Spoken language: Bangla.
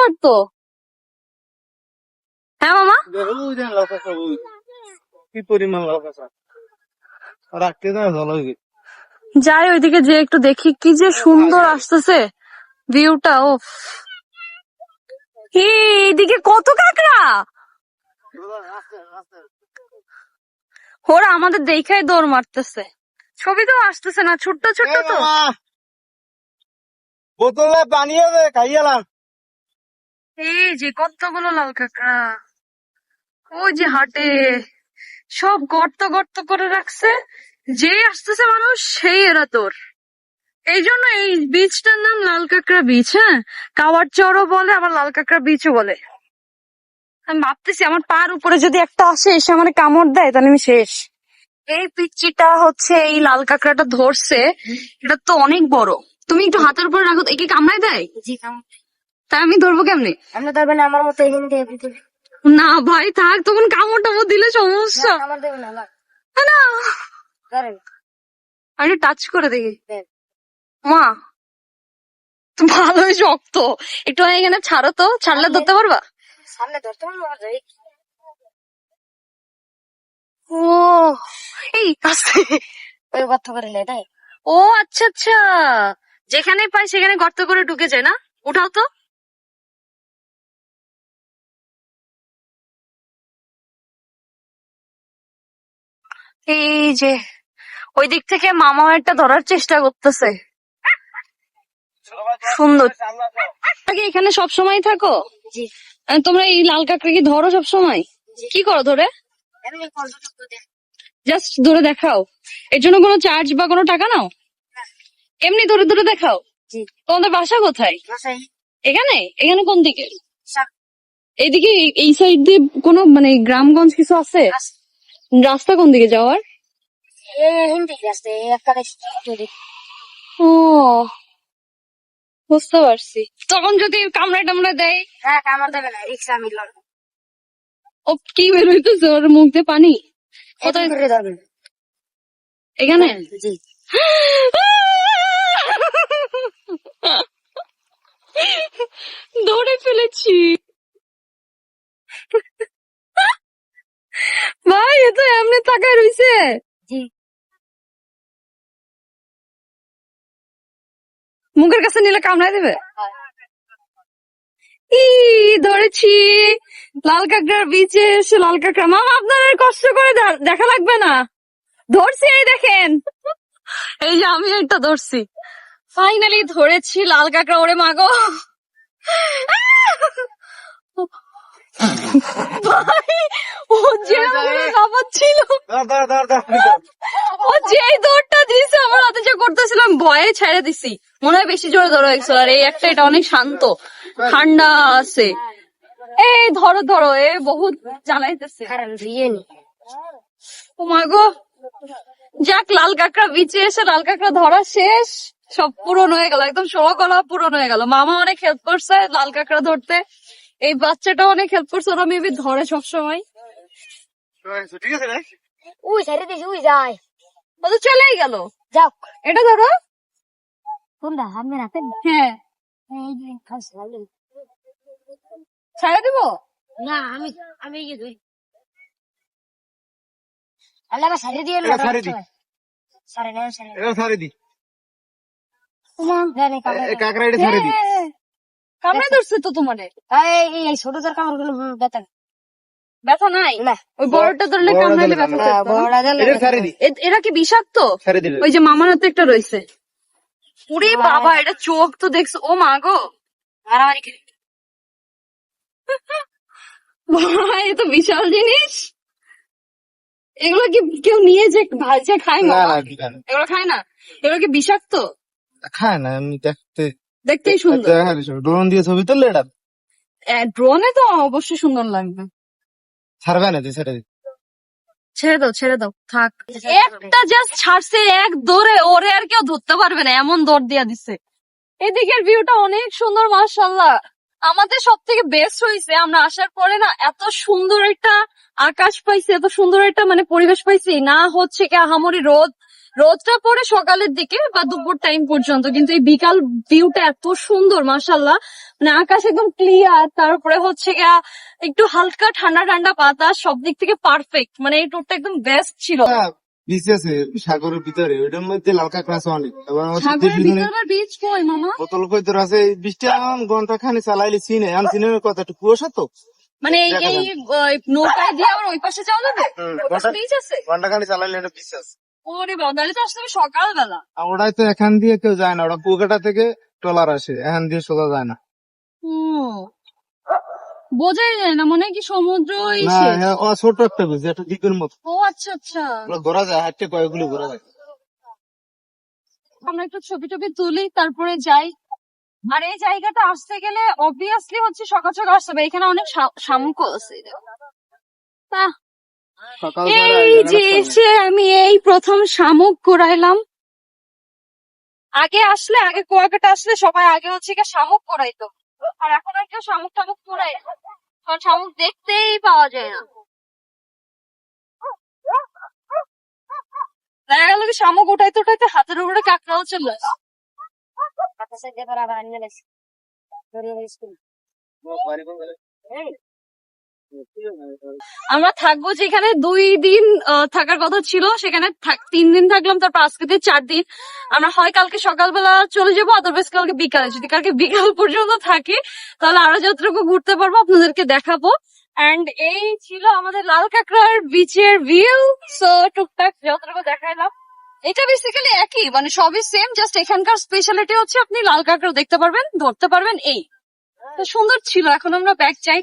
পারতো হ্যাঁ মামা। কি পরিমাণ যাই, ওইদিকে যে একটু দেখি কি যে সুন্দর আসতেছে ভিউটা ও এইদিকে কত কাঁকড়া? ওরা আমাদের দেখাই দৌড় মারতেছে। ছবি তো আসতেছে না, ছোট্ট ছোট্ট তো। বোতলে পানি খাইয়ালাম এই যে কতগুলো লাল কাঁকড়া। ওই যে হাটে। সব গর্ত গর্ত করে রাখছে। যে আসতেছে মানুষ সেই এরা তোর। এই জন্য এই বীজটার নাম লাল কাঁকড়া বীজ হ্যাঁ? কাওয়ার চরও বলে আবার লাল কাঁকড়া বীজও বলে। আমি ভাবতেছি আমার পার উপরে যদি একটা আসে এসে আমার কামড় দেয় তাহলে আমি শেষ। এই পিচ্চিটা হচ্ছে এই লাল কাঁকড়াটা ধরছে। এটা তো অনেক বড়। তুমি একটু হাতের উপরে রাখো একে কামড়ায় দেয়? জি কাম- তাই আমি ধরবো কেমনে? আপনি ধরবেন আমার মতো এখানে দিয়ে দিতে। না ভাই থাক তখন কামড় টামড় দিলে সমস্যা। আমার দেবেন না না। না আরে টাচ করে দেখি মা ভালোই শক্ত। একটু এখানে ছাড়ো তো ছাড়লে ধরতে পারবা? সামনে ধরতে পারব ও এই আস্তে। ওই গর্ত করে লে তাই? ও আচ্ছা আচ্ছা। যেখানে পাই সেখানে গর্ত করে ঢুকে যায় না? উঠাও তো। এই যে ওই দিক থেকে মামা একটা ধরার চেষ্টা করতেছে। সুন্দর। আগে এখানে সব সময় থাকো? তোমরা এই লাল কাঁকড়া কি ধরো সব সময়? কি করো ধরে? জাস্ট ধরে দেখাও। এর জন্য কোনো চার্জ বা কোনো টাকা নাও? এমনি ধরে ধরে দেখাও। তোমাদের বাসা কোথায়? এখানে? এখানে কোন দিকে? এইদিকে এই- সাইড দিয়ে কোনো মানে গ্রামগঞ্জ কিছু আছে। রাস্তা কোন দিকে যাওয়ার? ও বুঝতে পারছি। তখন যদি কামড়ায় টামড়ায় দেয়? হ্যাঁ আমার দেবে না রিক্সা আমি ও কি বের হইতেছে ওর মুখ দিয়ে পানি? কোথায়? এখানে? জি। ধরে ফেলেছি। তো এমনি তাকায় রইছে। মুখের কাছে নিলে কামড়ায় দেবে? ই ধরেছি। লাল কাঁকড়ার বিচে এসে লাল কাঁকড়া। মামা আপনার আর কষ্ট করে দেখা লাগবে না। ধরছি এই দেখেন। এই যে আমি একটা ধরছি। ফাইনালি ধরেছি লাল কাঁকড়া ওরে মাগো ভাই ও যে ছিল ধর, ধর, ধর, ধর, ধর। ও যেই দৌড়টা দিছে আমার হাতে যে করতেছিলাম ভয়ে ছেড়ে দিছি। মনে হয় বেশি জোরে ধরো হয়েছিল। আর এই একটা এটা অনেক শান্ত। ঠান্ডা আছে। এই ধরো ধরো এ বহুত নি ও মা গো। যাক লাল কাঁকড়া বিচে এসে লাল কাঁকড়া ধরা শেষ। সব পূরণ হয়ে গেল একদম ষোলো কলা পূরণ হয়ে গেল। মামা অনেক হেল্প করছে লাল কাঁকড়া ধরতে। এই বাচ্চাটা অনেক হেল্প করছে ওরা মেবি ধরে সবসময়। ঠিক আছে উই ছেড়ে দিছি উই যায় ও তো চলেই গেল। যাও এটা ধরো। কোনটা? রাখেন হ্যাঁ। এই যে খাস ভালো। ছাড়া দিবো? না আমি আমি এই যে ধুই আল্লাহ সারি দিয়ে এটা সারি দি। না ছাড়ে দি। কাঁকড়া এটা ছাড়ে দি। কামড়ে ধরছে তো তোমারে। এই ছোট কামড়গুলো ব্যথা ব্যথা নাই? না। ওই বড়টা ধরলে কামড়াইলে ব্যথা এরা কি বিষাক্ত? ওই যে মামার হাতে একটা রয়েছে। ওরে বাবা। এটা চোখ তো দেখছ। ও মা গো। মারামারি ভাই এ তো বিশাল জিনিস। এগুলো কি কেউ নিয়ে যে ভাজে খায় না। এগুলো খায় না? এগুলো কি বিষাক্ত? খায় না এমনি দেখতে দেখতেই সুন্দর। ড্রোন দিয়ে ছবি তুললে এটা? ড্রোনে তো অবশ্যই সুন্দর লাগবে। ছাড়বে না তুই ছেড়ে ছেড়ে দাও ছেড়ে দাও থাক। একটা জাস্ট ছাড়ছে এক দৌড়ে ওরে আর কেউ ধরতে পারবে না এমন দৌড় দিয়া দিছে। এদিকের ভিউটা অনেক সুন্দর মাশাল্লাহ আমাদের সব থেকে বেস্ট হয়েছে আমরা আসার পরে না এত সুন্দর একটা আকাশ পাইছি এত সুন্দর একটা মানে পরিবেশ পাইছি। না হচ্ছে কি আহামরি রোদ রোদটা পরে সকালের দিকে বা দুপুর টাইম পর্যন্ত কিন্তু এই বিকাল ভিউটা এত সুন্দর মাসাল্লাহ মানে আকাশ একদম ক্লিয়ার তারপরে হচ্ছে গিয়া একটু হালকা ঠান্ডা ঠান্ডা বাতাস সব দিক থেকে পারফেক্ট মানে এই ট্যুরটা একদম বেস্ট ছিল। বিচ আছে সাগরের ভিতরে ওইটার মধ্যে লাল কাঁকড়া অনেক। বীজ কই মামা? বোতল কইতর আছে বৃষ্টি ঘণ্টা খানি চালাইলে চিনে এখন চিনের কথা একটু কুয়াশা তো। মানে এই নৌকায় দিয়ে আবার ওই পাশে যাওয়া যাবে? ঘন্টা- খানি চালাইলে একটা বিচ আছে। ওরে তো হবে সকালবেলা। ওটাই তো এখান দিয়ে কেউ যায় না ওটা থেকে ট্রলার আসে এখান দিয়ে সোজা যায় না। বোঝাই যায় না মনে কি হ্যাঁ, ও ছোট একটা বিচ একটা দ্বীপের মতো। ও আচ্ছা আচ্ছা। ঘোরা যায় হাঁটতে কয়েকগুলো ঘোরা যায়। আমরা একটু ছবি টবি তুলি তারপরে যাই। আর এই জায়গাটা আসতে গেলে অবভিয়াসলি হচ্ছে সকাল সকাল আসতে হবে এখানে অনেক শামুকও আছে। বাহ, এই যে এসে আমি এই প্রথম শামুক কুড়াইলাম আগে আসলে আগে কুয়াকাটা আসলে সবাই আগে হচ্ছে কি শামুক কুড়াইতো আর এখন আর কেউ শামুক টামুক কুড়াই না। কারণ শামুক দেখতেই পাওয়া যায় না। দেখা গেল কি শামুক উঠাইতে উঠাইতে হাতের উপরে কাঁকড়াও চলে আসে। আমরা থাকব যেখানে দুই দিন থাকার কথা ছিল। সেখানে তিন দিন থাকলাম, তারপর আজকে দিয়ে চার দিন। আমরা হয় কালকে সকালবেলা চলে যাব আদারওয়াইজ কালকে বিকালে। যদি কালকে বিকাল পর্যন্ত থাকি, তাহলে আরও যতটুকু ঘুরতে পারব, আপনাদেরকে দেখাবো। এন্ড এই ছিল আমাদের লাল কাঁকড়ার বিচের ভিউ সো টুকটাক যতটুকু দেখাইলাম। এটা বেসিক্যালি একই মানে সবই সেম জাস্ট এখানকার স্পেশালিটি হচ্ছে আপনি লাল কাঁকড়া দেখতে পারবেন, ধরতে পারবেন, এই। সুন্দর ছিল, এখন আমরা ব্যাগ চাই